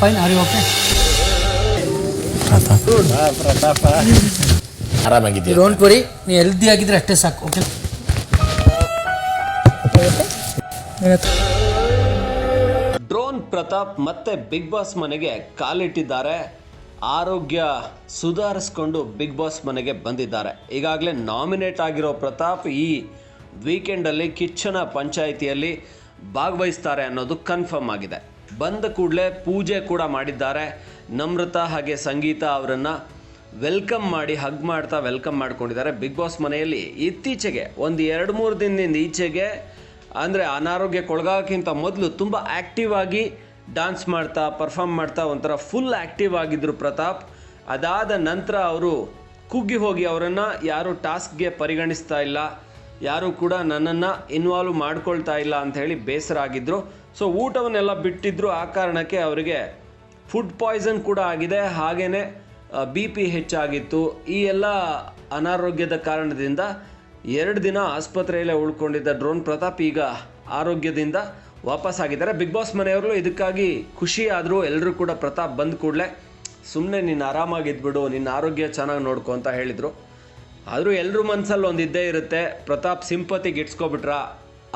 Fine are you okay ಆರಾಮಾಗಿದ್ದೀವಿ don't worry ನೀ healthy ಆಗಿದ್ರೆ ಅಷ್ಟೇ ಸಾಕು ಓಕೆ ಡ್ರೋನ್ ಪ್ರತಾಪ್ ಮತ್ತೆ ಬಿಗ್ ಬಾಸ್ ಮನೆಗೆ ಕಾಲಿಟ್ಟಿದ್ದಾರೆ. ಆರೋಗ್ಯ ಸುಧಾರಿಸ್ಕೊಂಡು ಬಿಗ್ ಬಾಸ್ ಮನೆಗೆ ಬಂದಿದ್ದಾರೆ. ಈಗಾಗಲೇ ನಾಮಿನೇಟ್ ಆಗಿರೋ ಪ್ರತಾಪ್ ಈ ವೀಕೆಂಡಲ್ಲಿ ಕಿಚ್ಚನ ಪಂಚಾಯಿತಿಯಲ್ಲಿ ಭಾಗವಹಿಸ್ತಾರೆ ಅನ್ನೋದು ಕನ್ಫರ್ಮ್ ಆಗಿದೆ. ಬಂದ ಕೂಡಲೇ ಪೂಜೆ ಕೂಡ ಮಾಡಿದ್ದಾರೆ. ನಮ್ರತ ಹಾಗೆ ಸಂಗೀತ ಅವರನ್ನು ವೆಲ್ಕಮ್ ಮಾಡಿ, ಹಗ್ ಮಾಡ್ತಾ ವೆಲ್ಕಮ್ ಮಾಡ್ಕೊಂಡಿದ್ದಾರೆ. ಬಿಗ್ ಬಾಸ್ ಮನೆಯಲ್ಲಿ ಇತ್ತೀಚೆಗೆ, ಒಂದು ಎರಡು ಮೂರು ದಿನದಿಂದ ಈಚೆಗೆ, ಅಂದರೆ ಅನಾರೋಗ್ಯಕ್ಕೊಳಗಾಗಕ್ಕಿಂತ ಮೊದಲು ತುಂಬ ಆ್ಯಕ್ಟಿವ್ ಆಗಿ ಡಾನ್ಸ್ ಮಾಡ್ತಾ ಪರ್ಫಾರ್ಮ್ ಮಾಡ್ತಾ ಒಂಥರ ಫುಲ್ ಆ್ಯಕ್ಟಿವ್ ಆಗಿದ್ದರು ಪ್ರತಾಪ್. ಅದಾದ ನಂತರ ಅವರು ಕುಗ್ಗಿ ಹೋಗಿ ಅವರನ್ನು ಯಾರು ಟಾಸ್ಕ್ಗೆ ಪರಿಗಣಿಸ್ತಾ ಇಲ್ಲ. ಯಾರು ಕೂಡ ನನ್ನನ್ನು ಇನ್ವಾಲ್ವ್ ಮಾಡ್ಕೊಳ್ತಾ ಇಲ್ಲ ಅಂತ ಹೇಳಿ ಬೇಸರ ಆಗಿದ್ದರು ಸೊ ಊಟವನ್ನೆಲ್ಲ ಬಿಟ್ಟಿದ್ರು. ಆ ಕಾರಣಕ್ಕೆ ಅವರಿಗೆ ಫುಡ್ ಪಾಯ್ಸನ್ ಕೂಡ ಆಗಿದೆ. ಹಾಗೆಯೇ ಬಿ ಪಿ ಹೆಚ್ಚಾಗಿತ್ತು. ಈ ಎಲ್ಲ ಅನಾರೋಗ್ಯದ ಕಾರಣದಿಂದ ಎರಡು ದಿನ ಆಸ್ಪತ್ರೆಯಲ್ಲೇ ಉಳ್ಕೊಂಡಿದ್ದ ಡ್ರೋನ್ ಪ್ರತಾಪ್ ಈಗ ಆರೋಗ್ಯದಿಂದ ವಾಪಸ್ ಆಗಿದ್ದಾರೆ. ಬಿಗ್ ಬಾಸ್ ಮನೆಯವರು ಇದಕ್ಕಾಗಿ ಖುಷಿ ಆದರೂ ಎಲ್ಲರೂ ಕೂಡ ಪ್ರತಾಪ್ ಬಂದ ಕೂಡಲೇ ಸುಮ್ಮನೆ ನೀನು ಆರಾಮಾಗಿದ್ಬಿಡು ನಿನ್ನ ಆರೋಗ್ಯ ಚೆನ್ನಾಗಿ ನೋಡ್ಕೊ ಅಂತ ಹೇಳಿದರು. ಆದರೂ ಎಲ್ಲರೂ ಮನಸ್ಸಲ್ಲಿ ಒಂದು ಇದ್ದೇ ಇರುತ್ತೆ. ಪ್ರತಾಪ್ ಸಿಂಪತಿಗೆ ಇಟ್ಸ್ಕೊಬಿಟ್ರ.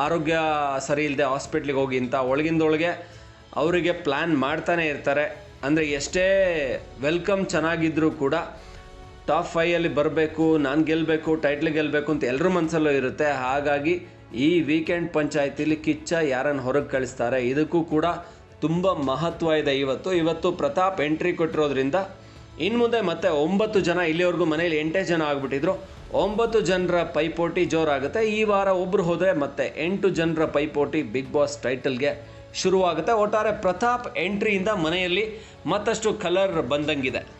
ಆರೋಗ್ಯ ಸರಿ ಇಲ್ಲದೆ ಹಾಸ್ಪಿಟ್ಲಿಗೆ ಹೋಗಿ ಅಂತ ಒಳಗಿಂದೊಳಗೆ ಅವರಿಗೆ ಪ್ಲ್ಯಾನ್ ಮಾಡ್ತಾನೆ ಇರ್ತಾರೆ. ಅಂದರೆ ಎಷ್ಟೇ ವೆಲ್ಕಮ್ ಚೆನ್ನಾಗಿದ್ದರೂ ಕೂಡ ಟಾಪ್ ಫೈಯಲ್ಲಿ ಬರಬೇಕು, ನಾನು ಗೆಲ್ಲಬೇಕು ಟೈಟ್ಲ್ ಗೆಲ್ಲಬೇಕು ಅಂತ ಎಲ್ಲರ ಮನಸ್ಸಲ್ಲೂ ಇರುತ್ತೆ. ಹಾಗಾಗಿ ಈ ವೀಕೆಂಡ್ ಪಂಚಾಯತಿಲಿ ಕಿಚ್ಚ ಯಾರನ್ನು ಹೊರಗೆ ಕಳಿಸ್ತಾರೆ, ಇದಕ್ಕೂ ಕೂಡ ತುಂಬ ಮಹತ್ವ ಇದೆ ಇವತ್ತು. ಇವತ್ತು ಪ್ರತಾಪ್ ಎಂಟ್ರಿ ಕೊಟ್ಟಿರೋದ್ರಿಂದ ಇನ್ನು ಮುಂದೆ ಮತ್ತೆ ಒಂಬತ್ತು ಜನ ಇಲ್ಲಿವರೆಗೂ ಮನೇಲಿ ಎಂಟೇ ಜನ ಆಗಿಬಿಟ್ಟಿದ್ರು. ಒಂಬತ್ತು ಜನರ ಪೈಪೋಟಿ ಜೋರಾಗುತ್ತೆ. ಈ ವಾರ ಒಬ್ರು ಹೋದರೆ ಮತ್ತೆ ಎಂಟು ಜನರ ಪೈಪೋಟಿ ಬಿಗ್ ಬಾಸ್ ಟೈಟಲ್ಗೆ ಶುರುವಾಗುತ್ತೆ. ಒಟ್ಟಾರೆ ಪ್ರತಾಪ್ ಎಂಟ್ರಿಯಿಂದ ಮನೆಯಲ್ಲಿ ಮತ್ತಷ್ಟು ಕಲರ್ ಬಂದಂಗಿದೆ.